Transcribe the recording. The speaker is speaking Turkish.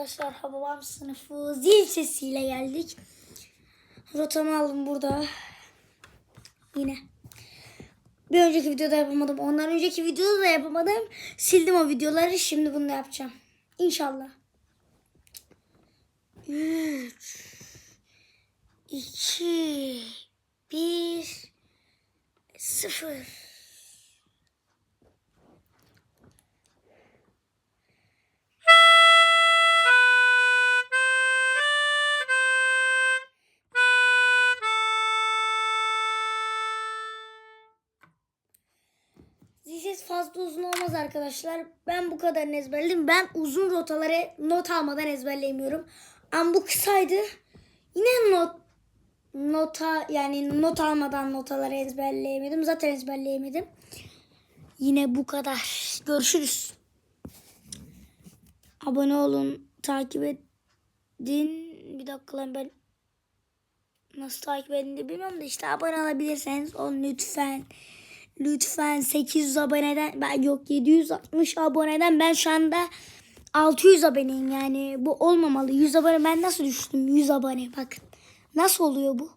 Arkadaşlar Hababam sınıfı zil sesiyle geldik. Rotamı aldım burada. Yine. Bir önceki videoda yapamadım. Ondan önceki videoda da yapamadım. Sildim o videoları. Şimdi bunu da yapacağım. İnşallah. 3 2 1 0 Zilsiz fazla uzun olmaz arkadaşlar. Ben bu kadar ezberledim. Ben uzun rotaları not almadan ezberleyemiyorum. Ama bu kısaydı. Yine not nota yani not almadan notaları ezberleyemedim. Zaten ezberleyemedim. Yine bu kadar. Görüşürüz. Abone olun. Takip edin. Bir dakika lan ben nasıl takip edin de bilmiyorum da işte abone olabilirseniz olun lütfen. Lütfen 800 aboneden ben yok 760 aboneden ben şu anda 600 aboneyim yani bu olmamalı. 100 abone ben nasıl düştüm 100 abone bakın. Nasıl oluyor bu?